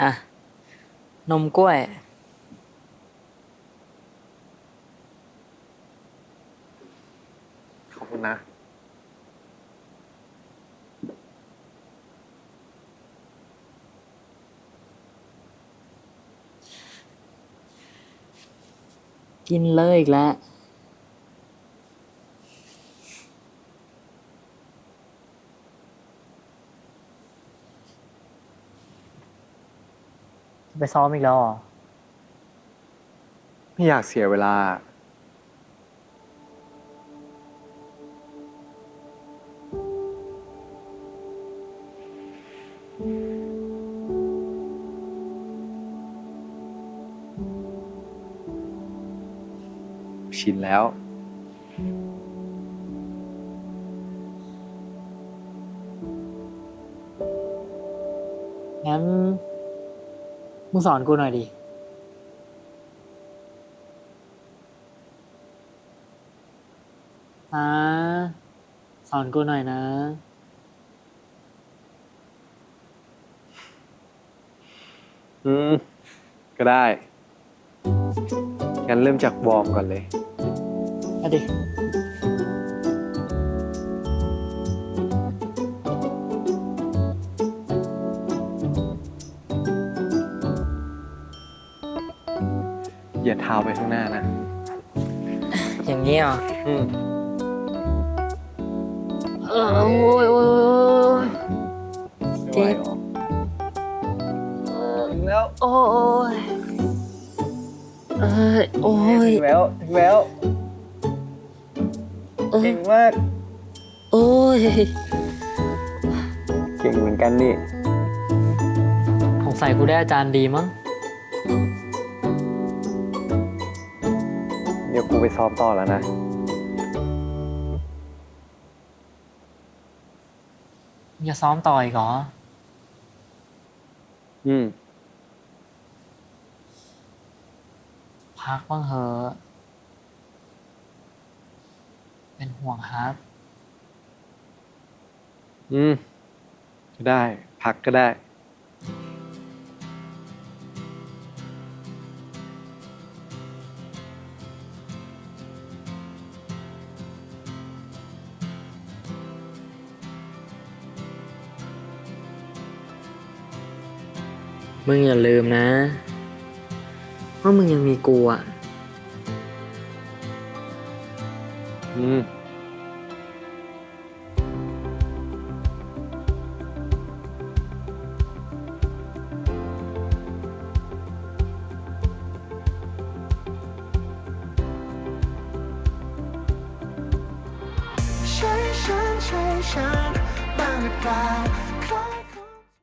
อะ นมกล้วย ขอบคุณนะ กินเลยอีกแล้ว ไปซ้อมอีกแล้วเหรอไม่อยากเสียเวลา ชินแล้ว งั้น มึงสอนกูหน่อยดิอ่าสอนกูหน่อยนะ อืม ก็ได้ งั้นเริ่มจากวอร์มก่อนเลยเอาดิ อย่าเท้าไปข้างหน้านะ อย่างนี้เหรออืมเออโอ้ยโอ้ยโอ้ย ไม่ไหวหรอถึงแล้ว โอ้ยเอ้ยโอ้ย ถึงแล้ว ถึงแล้วเอ้ย เก่งมาก โอ้ย เก่งเหมือนกันนี่ สงสัยกูได้อาจารย์ดีมั้ง ดี๋ยวกูไปซ้อมต่อแล้วนะ มึงจะซ้อมต่ออีกเหรอ อืม พักบ้างเหอะ เป็นห่วงครับ อืมก็ได้ พักก็ได้ มึงอย่าลืมนะ ว่ามึงยังมีกูอะ อืมใช่ฉันใช่ฉันบ้างหรือเปล่า